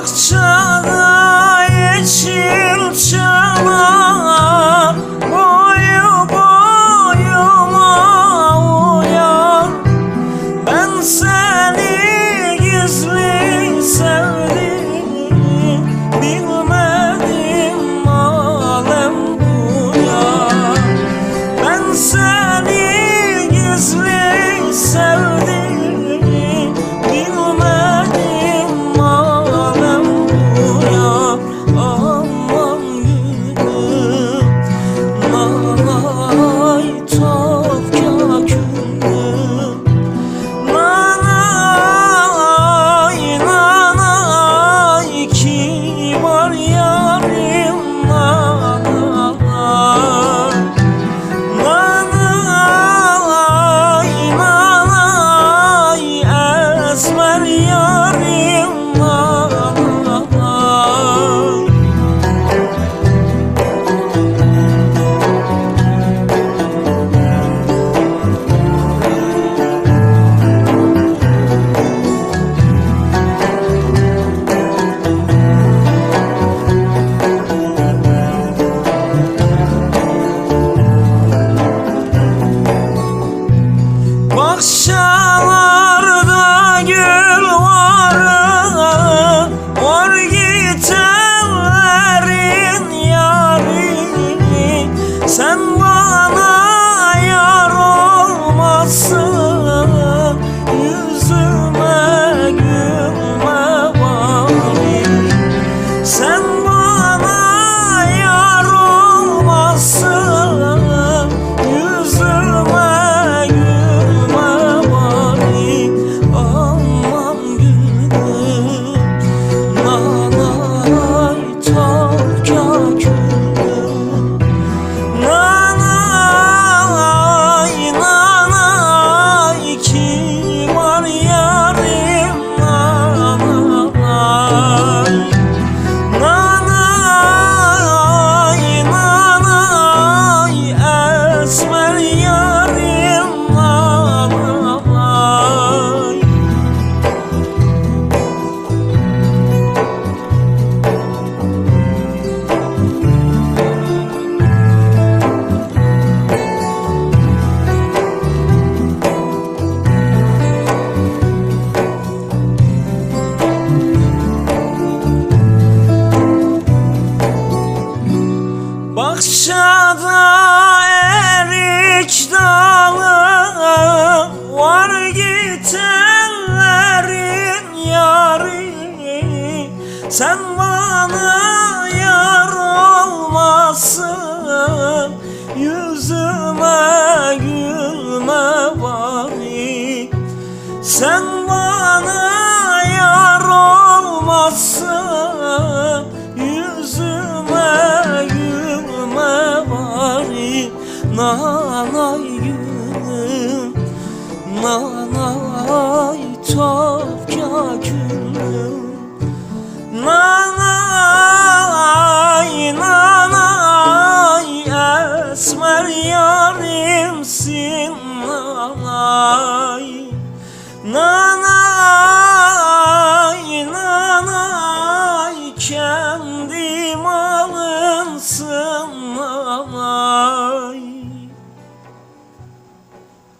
akça Bahçada erik dalı var gitenlerin yarı Sen bana yar olmasın yüzüme gülme bari. Sen bana nanay gülüm Nanay topya gülüm. Nanay nanay esmer yarimsin nanay. Nanay nanay kendim alınsın nanay.